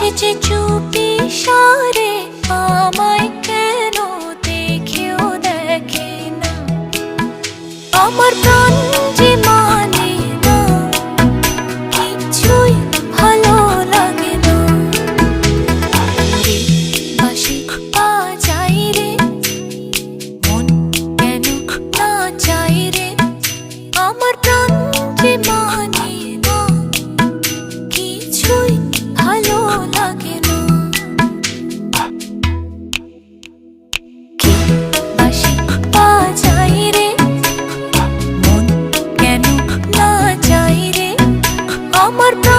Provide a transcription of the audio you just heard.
যে চুপি সারে আমায় কেন দেখেও দেখে না? আমার প্রাণ amor.